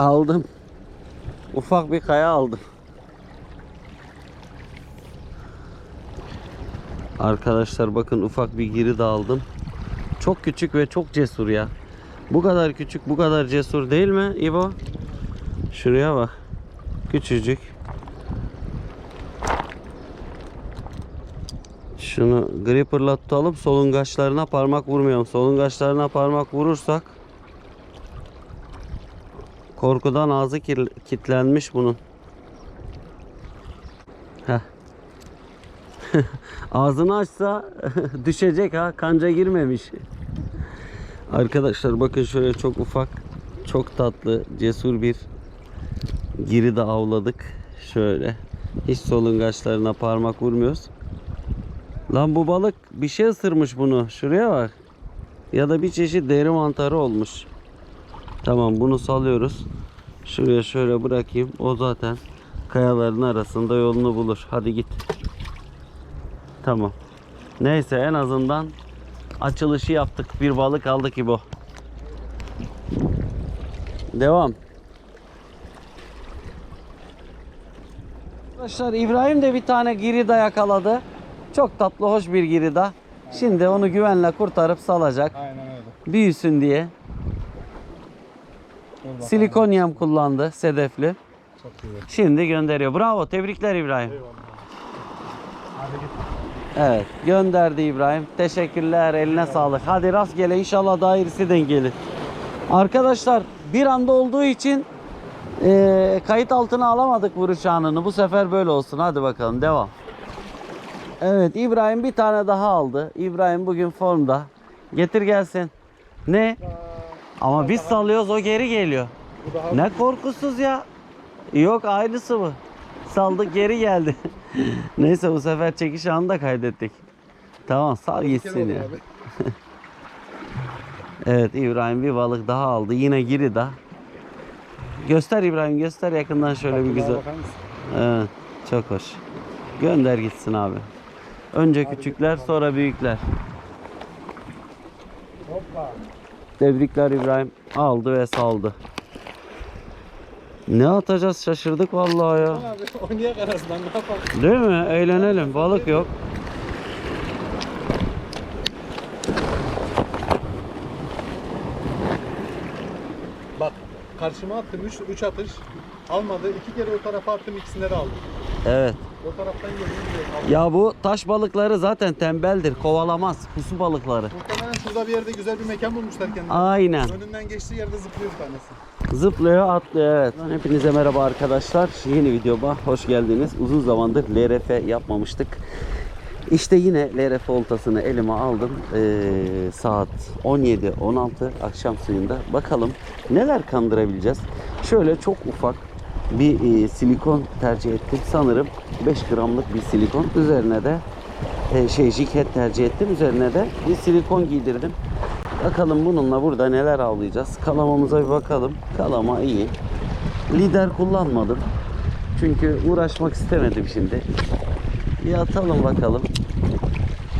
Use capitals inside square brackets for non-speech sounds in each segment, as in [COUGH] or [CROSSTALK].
Aldım. Ufak bir kaya aldım. Arkadaşlar bakın ufak bir giri de aldım. Çok küçük ve çok cesur ya. Bu kadar küçük, bu kadar cesur değil mi İbo? Şuraya bak. Küçücük. Şunu gripperla tutalım. Solungaçlarına parmak vurmayalım. Solungaçlarına parmak vurursak korkudan ağzı kilitlenmiş bunun. Heh. [LAUGHS] Ağzını açsa [LAUGHS] düşecek ha. Kanca girmemiş. Arkadaşlar bakın şöyle çok ufak, çok tatlı, cesur bir giri de avladık. Şöyle. Hiç solungaçlarına parmak vurmuyoruz. Lan bu balık bir şey ısırmış bunu. Şuraya bak. Ya da bir çeşit deri mantarı olmuş. Tamam bunu salıyoruz. Şuraya şöyle bırakayım. O zaten kayaların arasında yolunu bulur. Hadi git. Tamam. Neyse en azından açılışı yaptık. Bir balık aldık İbo. Devam. Arkadaşlar İbrahim de bir tane girida yakaladı. Çok tatlı hoş bir girida. Şimdi onu güvenle kurtarıp salacak. Aynen öyle. Büyüsün diye. Dur bakalım. Silikon yem kullandı sedefli. Çok güzel. Şimdi gönderiyor. Bravo tebrikler İbrahim. Eyvallah. Hadi git. Evet gönderdi İbrahim. Teşekkürler eline sağlık. Hadi rastgele inşallah daha iyisi denk gelir. Arkadaşlar bir anda olduğu için eee, kayıt altına alamadık vuruş anını. Bu sefer böyle olsun. Hadi bakalım devam. Evet İbrahim bir tane daha aldı. İbrahim bugün formda. Getir gelsin. Ne? Ama biz sallıyoruz o geri geliyor. Bu Ne korkusuz ya. Yok aynısı mı? Saldık geri geldi. [LAUGHS] Neyse bu sefer çekiş anını da kaydettik. Tamam sal gitsin ya. [LAUGHS] Evet İbrahim bir balık daha aldı. Yine giri da. Göster İbrahim göster yakından şöyle bir güzel. Evet çok hoş. Gönder gitsin abi. Önce küçükler sonra büyükler. Hoppa. Tebrikler İbrahim. Aldı ve saldı. Ne atacağız şaşırdık vallahi ya. Abi [LAUGHS] oynayak arasından ne yapalım? Değil mi? Eğlenelim. Balık yok. Bak karşıma attım 3 3 atış. Almadı. İki kere o tarafa attım ikisini de aldı. Evet. O taraftan geliyor. Ya bu taş balıkları zaten tembeldir. Kovalamaz. Pusu balıkları. Muhtemelen şurada bir yerde güzel bir mekan bulmuşlar kendine. Aynen. Önünden geçtiği yerde zıplıyor bir tanesi. Zıplıyor, atlıyor evet. Hepinize merhaba arkadaşlar. Yeni videoma hoş geldiniz. Uzun zamandır LRF yapmamıştık. İşte yine LRF oltasını elime aldım. Ee, saat 17-16 akşam suyunda. Bakalım neler kandırabileceğiz. Şöyle çok ufak bir e, silikon tercih ettim. Sanırım 5 gramlık bir silikon. Üzerine de e, şey jiket tercih ettim. Üzerine de bir silikon giydirdim. Bakalım bununla burada neler avlayacağız. Kalamamıza bir bakalım. Kalama iyi. Lider kullanmadım. Çünkü uğraşmak istemedim şimdi. Bir atalım bakalım.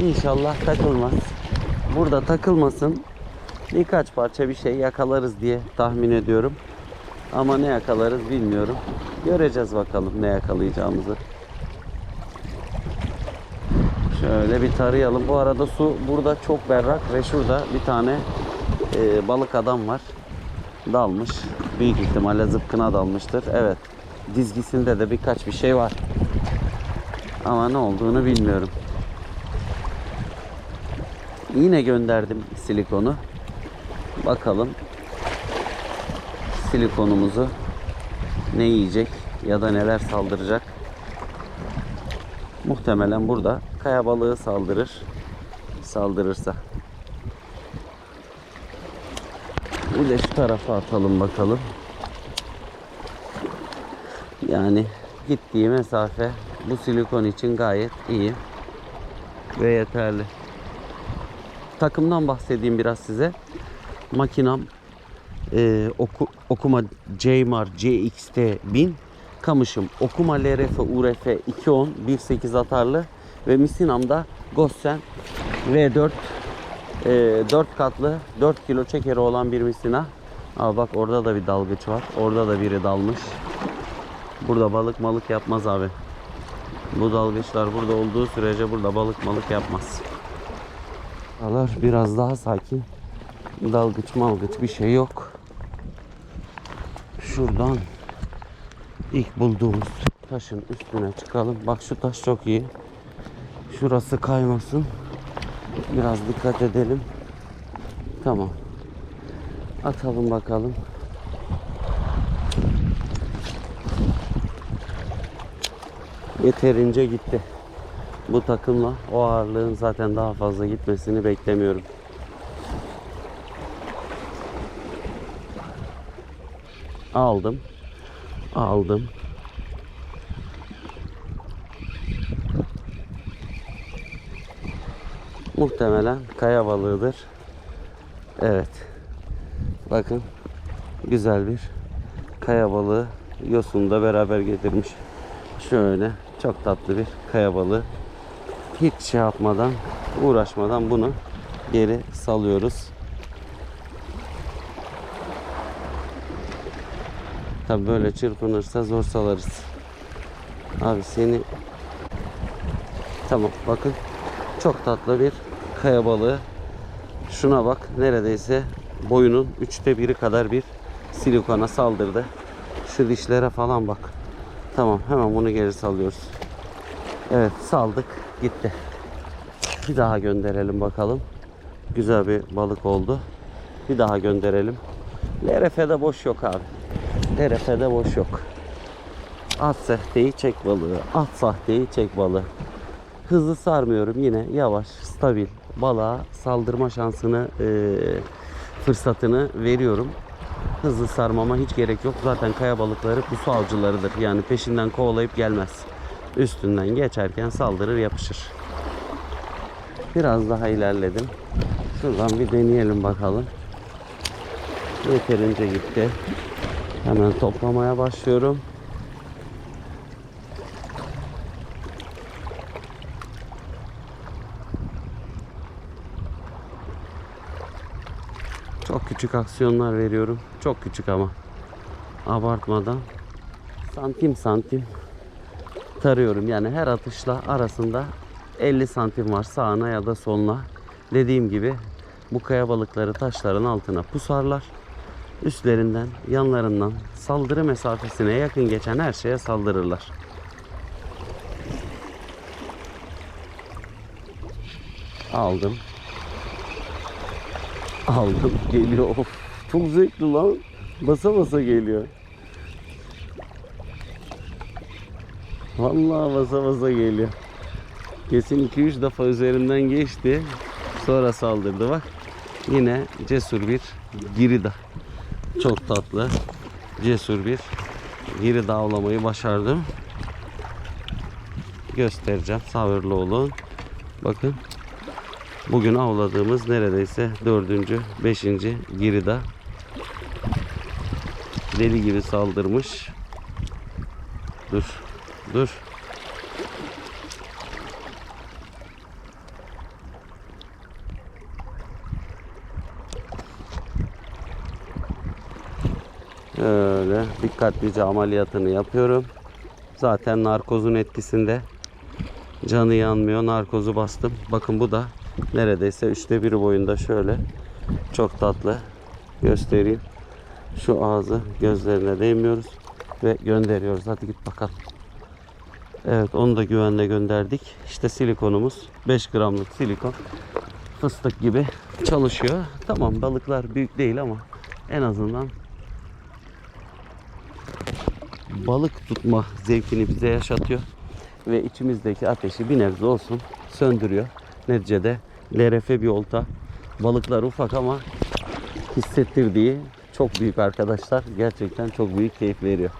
İnşallah takılmaz. Burada takılmasın. Birkaç parça bir şey yakalarız diye tahmin ediyorum. Ama ne yakalarız bilmiyorum. Göreceğiz bakalım ne yakalayacağımızı. Şöyle bir tarayalım. Bu arada su burada çok berrak ve şurada bir tane e, balık adam var. Dalmış. Büyük ihtimalle zıpkına dalmıştır. Evet. Dizgisinde de birkaç bir şey var. Ama ne olduğunu bilmiyorum. Yine gönderdim silikonu. Bakalım silikonumuzu ne yiyecek ya da neler saldıracak. Muhtemelen burada kaya balığı saldırır. Saldırırsa. Bir de şu tarafa atalım bakalım. Yani gittiği mesafe bu silikon için gayet iyi ve yeterli. Takımdan bahsedeyim biraz size. Makinam e, oku, okuma Ceymar CXT 1000 kamışım okuma LRF URF 210 1.8 atarlı ve misinamda Gossen V4 e, 4 katlı 4 kilo çekeri olan bir misina Aa bak orada da bir dalgıç var. Orada da biri dalmış. Burada balık malık yapmaz abi. Bu dalgıçlar burada olduğu sürece burada balık malık yapmaz. Buralar biraz daha sakin. Dalgıç malgıç bir şey yok. Şuradan ilk bulduğumuz taşın üstüne çıkalım. Bak şu taş çok iyi. Şurası kaymasın. Biraz dikkat edelim. Tamam. Atalım bakalım. Yeterince gitti. Bu takımla o ağırlığın zaten daha fazla gitmesini beklemiyorum. Aldım. Aldım. Muhtemelen kaya balığıdır. Evet. Bakın güzel bir kaya balığı yosunu da beraber getirmiş. Şöyle çok tatlı bir kaya balığı. Hiç şey yapmadan, uğraşmadan bunu geri salıyoruz. Tabi böyle çırpınırsa zor salarız. Abi seni Tamam bakın çok tatlı bir kaya balığı. Şuna bak neredeyse boyunun üçte biri kadar bir silikona saldırdı. Şu dişlere falan bak. Tamam hemen bunu geri salıyoruz. Evet saldık gitti. Bir daha gönderelim bakalım. Güzel bir balık oldu. Bir daha gönderelim. LRF'de boş yok abi. LRF'de boş yok. At sahteyi çek balığı. At sahteyi çek balığı. Hızlı sarmıyorum yine yavaş, stabil. Balığa saldırma şansını, e, fırsatını veriyorum. Hızlı sarmama hiç gerek yok. Zaten kaya balıkları pusu avcılarıdır. Yani peşinden kovalayıp gelmez. Üstünden geçerken saldırır yapışır. Biraz daha ilerledim. Şuradan bir deneyelim bakalım. Yeterince gitti. Hemen toplamaya başlıyorum. Çok küçük aksiyonlar veriyorum. Çok küçük ama. Abartmadan. Santim santim tarıyorum. Yani her atışla arasında 50 santim var sağına ya da soluna. Dediğim gibi bu kaya balıkları taşların altına pusarlar. Üstlerinden, yanlarından saldırı mesafesine yakın geçen her şeye saldırırlar. Aldım. Aldım. Geliyor. Of. Çok zevkli lan. Basa basa geliyor. Vallahi basa basa geliyor. Kesin 2-3 defa üzerimden geçti. Sonra saldırdı bak. Yine cesur bir girida. Çok tatlı. Cesur bir girida avlamayı başardım. Göstereceğim. Sabırlı olun. Bakın. Bugün avladığımız neredeyse dördüncü, beşinci girida. Deli gibi saldırmış. Dur, dur. Öyle dikkatlice ameliyatını yapıyorum. Zaten narkozun etkisinde canı yanmıyor. Narkozu bastım. Bakın bu da neredeyse üçte biri boyunda şöyle. Çok tatlı. Göstereyim. Şu ağzı gözlerine değmiyoruz ve gönderiyoruz. Hadi git bakalım. Evet onu da güvenle gönderdik. İşte silikonumuz 5 gramlık silikon. Fıstık gibi çalışıyor. Tamam balıklar büyük değil ama en azından balık tutma zevkini bize yaşatıyor ve içimizdeki ateşi bir nebze olsun söndürüyor. Neticede LRF bir olta. Balıklar ufak ama hissettirdiği çok büyük arkadaşlar. Gerçekten çok büyük keyif veriyor.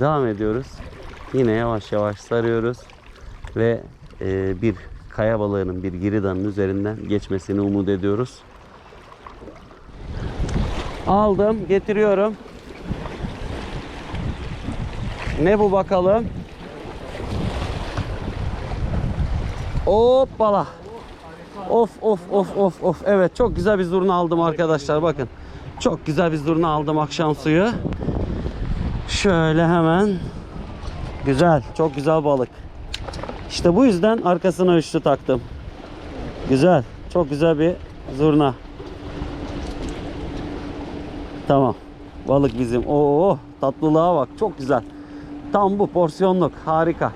Devam ediyoruz. Yine yavaş yavaş sarıyoruz ve e, bir kaya balığının bir giridanın üzerinden geçmesini umut ediyoruz. Aldım, getiriyorum. Ne bu bakalım? Hoppala. Of of of of of. Evet çok güzel bir zurna aldım arkadaşlar bakın. Çok güzel bir zurna aldım akşam suyu. Şöyle hemen. Güzel. Çok güzel balık. İşte bu yüzden arkasına üçlü taktım. Güzel. Çok güzel bir zurna. Tamam. Balık bizim. Oo tatlılığa bak. Çok güzel. Tam bu porsiyonluk. Harika.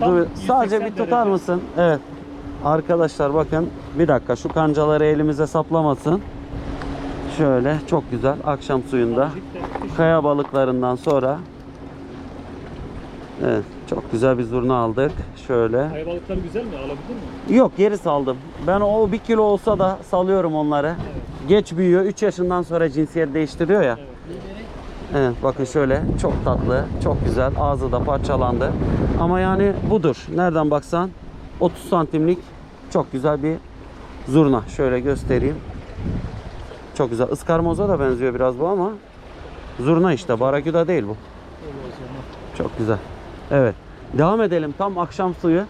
Dur, 180 sadece bir tutar derece. mısın? Evet. Arkadaşlar bakın bir dakika şu kancaları elimize saplamasın. Şöyle çok güzel akşam suyunda kaya balıklarından sonra Evet çok güzel bir zurna aldık. Şöyle. Kaya balıkları güzel mi? Alabildin mi? Yok geri saldım. Ben o bir kilo olsa da salıyorum onları. Geç büyüyor. 3 yaşından sonra cinsiyet değiştiriyor ya. Evet bakın şöyle çok tatlı, çok güzel. Ağzı da parçalandı. Ama yani budur. Nereden baksan 30 santimlik çok güzel bir zurna. Şöyle göstereyim. Çok güzel. Iskarmoza da benziyor biraz bu ama zurna işte. Baraküda değil bu. Çok güzel. Evet. Devam edelim. Tam akşam suyu.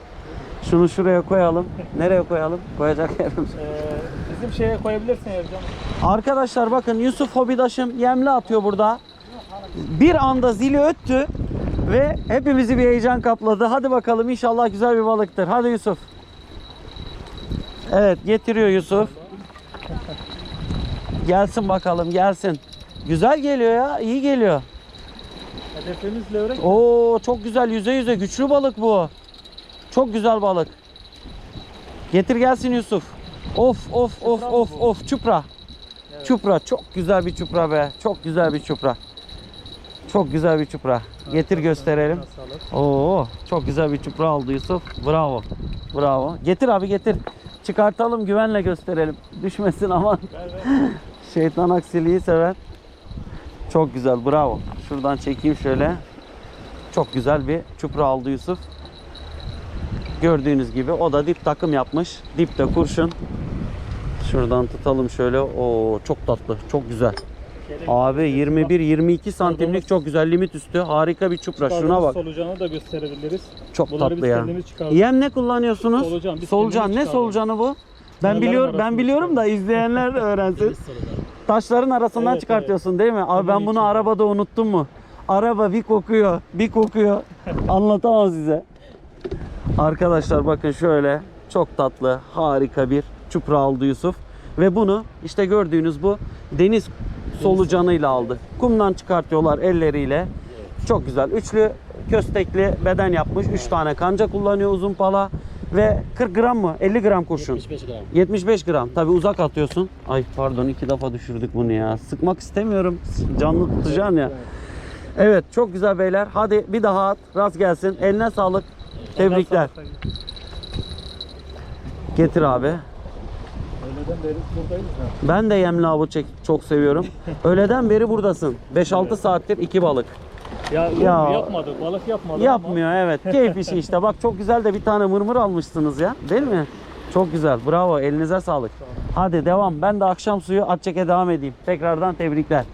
Şunu şuraya koyalım. Nereye koyalım? Koyacak yerimiz. Ee, bizim şeye koyabilirsin Ercan. Arkadaşlar bakın Yusuf Hobidaşım yemli atıyor burada. Bir anda zili öttü ve hepimizi bir heyecan kapladı. Hadi bakalım inşallah güzel bir balıktır. Hadi Yusuf. Evet getiriyor Yusuf. Gelsin bakalım gelsin. Güzel geliyor ya iyi geliyor. Hedefimiz levrek. Oo çok güzel yüze yüze güçlü balık bu. Çok güzel balık. Getir gelsin Yusuf. Of of of Çupra of of çupra. Çupra çok güzel bir çupra be. Çok güzel bir çupra. Çok güzel bir çupra. Getir gösterelim. Oo çok güzel bir çupra aldı Yusuf. Bravo. Bravo. Getir abi getir. Çıkartalım güvenle gösterelim. Düşmesin aman. [LAUGHS] Şeytan aksiliği sever. Çok güzel bravo. Şuradan çekeyim şöyle. Çok güzel bir çupra aldı Yusuf. Gördüğünüz gibi o da dip takım yapmış. Dipte kurşun. Şuradan tutalım şöyle. Oo çok tatlı. Çok güzel. Abi 21-22 santimlik çok güzel limit üstü. Harika bir çupra. Şuna bak. Solucanı da gösterebiliriz. Çok Bunları tatlı ya. Yem ne kullanıyorsunuz? Solucan, Solucan. Ne solucanı bu? Ben biliyorum ben biliyorum da izleyenler de öğrensin. Taşların arasından Evet, çıkartıyorsun değil mi? Abi ben bunu için. arabada unuttum mu? Araba bir kokuyor, bir kokuyor. [LAUGHS] Anlatamam size. Arkadaşlar bakın şöyle çok tatlı, harika bir çupra aldı Yusuf. Ve bunu işte gördüğünüz bu deniz solucanıyla aldı. Kumdan çıkartıyorlar elleriyle. Çok güzel. Üçlü köstekli beden yapmış. 3 tane kanca kullanıyor uzun pala. Ve 40 gram mı? 50 gram kurşun. 75 gram. 75 gram. Tabi uzak atıyorsun. Ay pardon iki defa düşürdük bunu ya. Sıkmak istemiyorum. Canlı tutacaksın ya. Evet çok güzel beyler. Hadi bir daha at. Rast gelsin. Eline sağlık. Tebrikler. Getir abi. Öğleden beri buradayız. Ben de yemli avı çek çok seviyorum. Öğleden beri buradasın. 5-6 saattir iki balık. Ya, Ya. yapmadık, balık yapmadık Yapmıyor evet. [LAUGHS] Keyif işi işte. Bak çok güzel de bir tane mırmır almışsınız ya. Değil mi? Çok güzel. Bravo. Elinize sağlık. Hadi devam. Ben de akşam suyu at çeke devam edeyim. Tekrardan tebrikler.